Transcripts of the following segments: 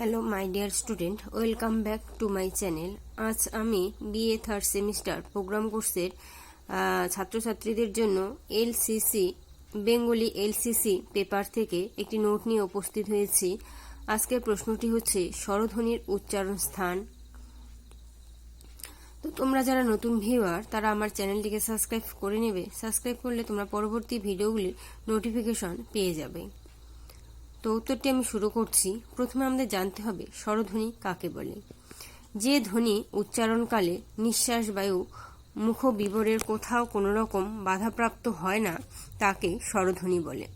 Hello my dear student welcome back to my channel আজ আমি BA third semester programme কোর্সের ছাত্রছাত্রীদের জন্য এলসিসি বেঙ্গলি এলসিসি পেপার থেকে একটি নোট নিয়ে উপস্থিত হয়েছি। আজকের প্রশ্নটি হচ্ছে স্বরধ্বনির উচ্চারণ স্থান। তো তোমরা যারা নতুন ভিউয়ার তারা আমার চ্যানেলটিকে সাবস্ক্রাইব করে নেবে। সাবস্ক্রাইব করলে তোমরা পরবর্তী ভিডিওগুলির নোটিফিকেশন পেয়ে যাবে। তো উত্তরটি আমি শুরু করছি। প্রথমে আমাদের জানতে হবে স্বরধ্বনি কাকে বলে? যে ধ্বনি উচ্চারণকালে নিঃশ্বাস বায়ু মুখ বিবরের কোথাও কোনো রকম বাধাপ্রাপ্ত হয় না, তাকে স্বরধ্বনি বলে।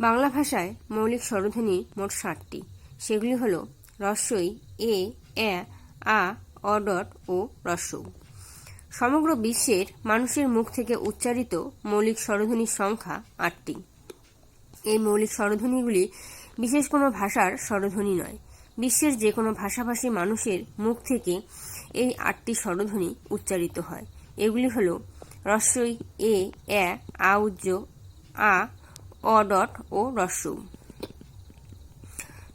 বাংলা ভাষায় মৌলিক স্বরধ্বনি মোট ষাটটি সেগুলি হল রস্বই এ এ আ অডট ও রস্যৌ সমগ্র বিশ্বের মানুষের মুখ থেকে উচ্চারিত মৌলিক স্বরধ্বনির সংখ্যা আটটি। এই মৌলিক স্বরধ্বনিগুলি বিশেষ কোনো ভাষার স্বরধ্বনি নয়। বিশ্বের যে কোনো ভাষাভাষী মানুষের মুখ থেকে এই আটটি স্বরধ্বনি উচ্চারিত হয়। এগুলি হল রস্বই এ এ আউজ্জ আ, অ, ডট ও রস্যৌ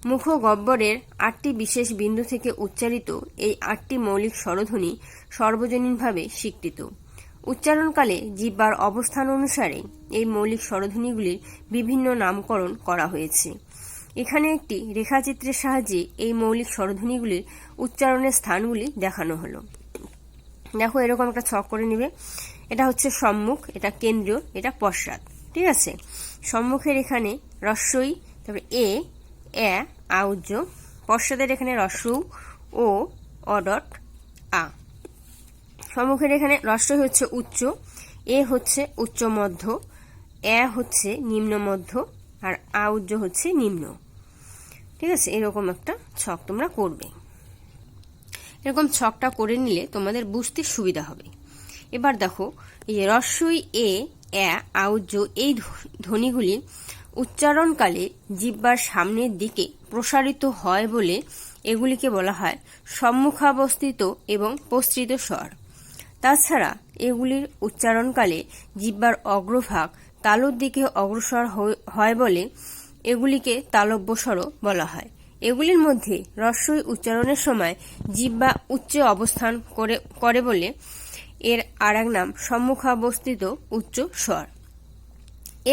মুখ গব্বরের আটটি বিশেষ বিন্দু থেকে উচ্চারিত এই আটটি মৌলিক স্বরধ্বনি সর্বজনীনভাবে স্বীকৃত। উচ্চারণকালে জিহ্বার অবস্থান অনুসারে এই মৌলিক স্বরধ্বনিগুলির বিভিন্ন নামকরণ করা হয়েছে। এখানে একটি রেখাচিত্রের সাহায্যে এই মৌলিক স্বরধ্বনিগুলির উচ্চারণের স্থানগুলি দেখানো হলো। দেখো, এরকম একটা ছক করে নেবে। এটা হচ্ছে সম্মুখ, এটা কেন্দ্রীয়, এটা পশ্চাৎ, ঠিক আছে? সম্মুখের এখানে রস্যই, তারপরে এ এ আউজ্জ পশ্চাদের এখানে রস্যু ও অডট আ। সম্মুখের এখানে রস্বই হচ্ছে উচ্চ, এ হচ্ছে উচ্চ মধ্য, এ হচ্ছে নিম্ন মধ্য, আর আউজ্জ হচ্ছে নিম্ন। ঠিক আছে? এরকম একটা ছক তোমরা করবে। এরকম ছকটা করে নিলে তোমাদের বুঝতে সুবিধা হবে। এবার দেখো, এই যে রস্বই এ আউজ্জ এই ধ্বনিগুলি উচ্চারণকালে জিহ্বার সামনের দিকে প্রসারিত হয় বলে এগুলিকে বলা হয় সম্মুখাবস্থিত এবং প্রসৃত স্বর। তাছাড়া এগুলির উচ্চারণকালে জিহ্বার অগ্রভাগ তালুর দিকে অগ্রসর হয় বলে এগুলিকে তালব্যস্বরও বলা হয়। এগুলির মধ্যে রস্বই উচ্চারণের সময় জিব্বা উচ্চ অবস্থান করে করে বলে এর আর এক নাম সম্মুখাবস্থিত উচ্চ স্বর।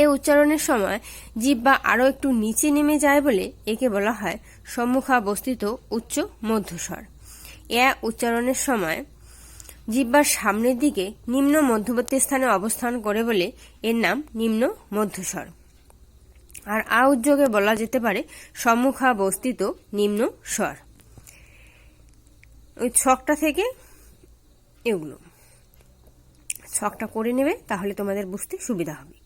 এ উচ্চারণের সময় জিহ্বা আরও একটু নিচে নেমে যায় বলে একে বলা হয় সম্মুখাবস্থিত উচ্চ মধ্যস্বর। এ উচ্চারণের সময় জিহ্বার সামনের দিকে নিম্ন মধ্যবর্তী স্থানে অবস্থান করে বলে এর নাম নিম্ন মধ্যস্বর। আর আ উদ্যোগে বলা যেতে পারে সম্মুখাবস্থিত নিম্ন স্বর। ওই ছকটা থেকে এগুলো। ছকটা করে নেবে, তাহলে তোমাদের বুঝতে সুবিধা হবে।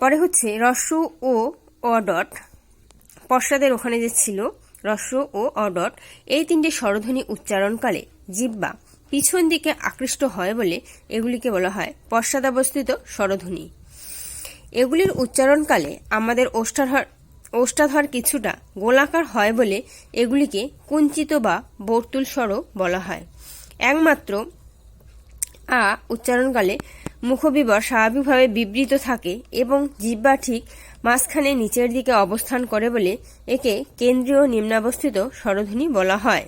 পরে হচ্ছে রস্য ও অডট পশ্চাদের ওখানে যে ছিল রস্য ও অডট এই তিনটি স্বরধ্বনি উচ্চারণকালে জিহ্বা পিছন দিকে আকৃষ্ট হয় বলে এগুলিকে বলা হয় পশ্চাদাবস্থিত স্বরধ্বনি। এগুলির উচ্চারণকালে আমাদের ওষ্ঠাধর ওষ্ঠাধর কিছুটা গোলাকার হয় বলে এগুলিকে কুঞ্চিত বা বর্তুল স্বরও বলা হয়। একমাত্র আ উচ্চারণকালে মুখবিবর স্বাভাবিকভাবে বিবৃত থাকে এবং জিহ্বা ঠিক মাঝখানে নিচের দিকে অবস্থান করে বলে একে কেন্দ্রীয় নিম্নাবস্থিত স্বরধ্বনি বলা হয়।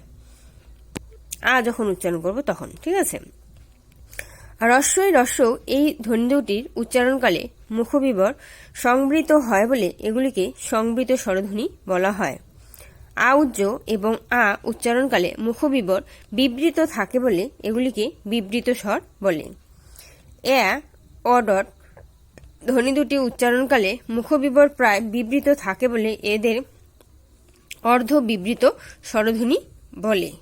আ যখন উচ্চারণ করব তখন, ঠিক আছে? রস্বই রস্য এই ধ্বনি দুটির উচ্চারণকালে মুখবিবর সংবৃত হয় বলে এগুলিকে সংবৃত স্বরধ্বনি বলা হয়। আউজ্জ এবং আ উচ্চারণকালে মুখবিবর বিবৃত থাকে বলে এগুলিকে বিবৃত স্বর বলে। এ অডট ধ্বনি দুটি উচ্চারণকালে মুখবিবর প্রায় বিবৃত থাকে বলে এদের অর্ধ বিবৃত স্বরধ্বনি বলে।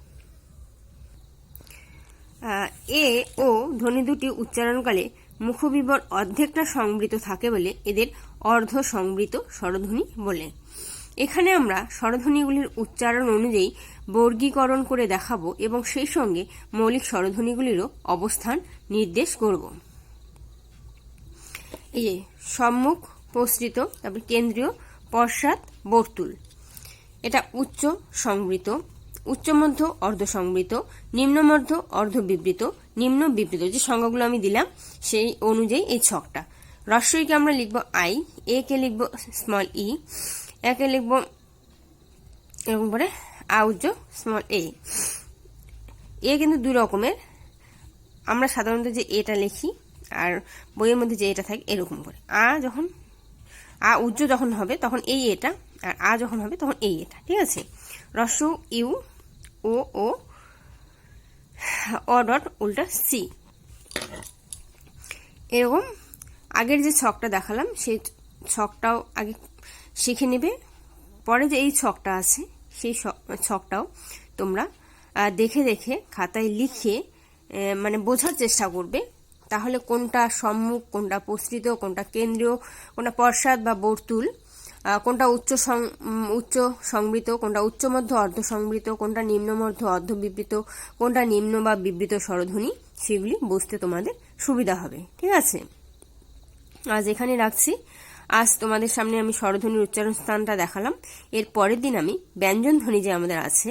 এ ও ধ্বনি দুটি উচ্চারণকালে মুখবিবর অর্ধেকটা সংবৃত থাকে বলে এদের অর্ধ সংবৃত স্বরধ্বনি বলে। এখানে আমরা স্বরধ্বনিগুলির উচ্চারণ অনুযায়ী বর্গীকরণ করে দেখাবো এবং সেই সঙ্গে মৌলিক স্বরধ্বনিগুলিরও অবস্থান নির্দেশ করব। এই যে, সম্মুখ, প্রসৃত, তারপর কেন্দ্রীয়, পশ্চাৎ, বর্তুল। এটা উচ্চ, সংবৃত। উচ্চ মধ্য অর্ধ সংবৃত নিম্ন মধ্য অর্ধ বিবৃত নিম্ন বিবৃত যে সংজ্ঞাগুলো আমি দিলাম, সেই অনুযায়ী এই ছকটা। রস্বইকে আমরা লিখব আই, এ কে লিখব স্মল ই একে লিখব এরকম করে আ উজ্জ স্মল এ। এ কিন্তু দুই রকমের। আমরা সাধারণত যে এটা লিখি আর বইয়ের মধ্যে যে এটা থাকে এরকম করে। আ যখন, আ উজ্জ যখন হবে তখন এই এটা আর আ যখন হবে তখন এই এটা, ঠিক আছে? রস্য ইউ ও ও। অ ডট, উল্টা সি। এরকম আগের যে ছকটা দেখালাম, সেই ছকটাও আগে শিখে নেবে। পরে যে এই ছকটা আছে, সেই ছকটাও তোমরা দেখে দেখে খাতায় লিখে মানে বোঝার চেষ্টা করবে। তাহলে কোনটা সম্মুখ, কোনটা প্রসৃত কোনটা কেন্দ্রীয়, কোনটা পশ্চাৎ বা বর্তুল কোনটা উচ্চ উচ্চ সংবৃত, কোনটা উচ্চ মধ্য অর্ধ সংবৃত, কোনটা নিম্ন মধ্য অর্ধ বিবৃত, কোনটা নিম্ন বা বিবৃত স্বরধ্বনি, সেগুলি বুঝতে তোমাদের সুবিধা হবে, ঠিক আছে? আজ এখানে রাখছি। আজ তোমাদের সামনে আমি স্বরধ্বনির উচ্চারণ স্থানটা দেখালাম। এর পরের দিন আমি ব্যঞ্জন ধ্বনি যে আমাদের আছে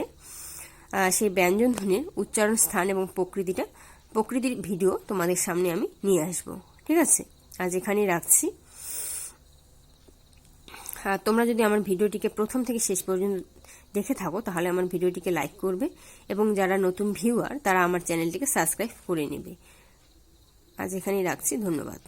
সেই ব্যঞ্জন ধ্বনির উচ্চারণ স্থান এবং প্রকৃতিটা, প্রকৃতির ভিডিও তোমাদের সামনে আমি নিয়ে আসব, ঠিক আছে? আজ এখানেই রাখছি। তোমরা যদি আমার ভিডিওটিকে প্রথম থেকে শেষ পর্যন্ত দেখে থাকো, তাহলে আমার ভিডিওটিকে লাইক করবে এবং যারা নতুন ভিউয়ার, তারা আমার চ্যানেলটিকে সাবস্ক্রাইব করে নেবে। আজ এখানেই রাখছি, ধন্যবাদ।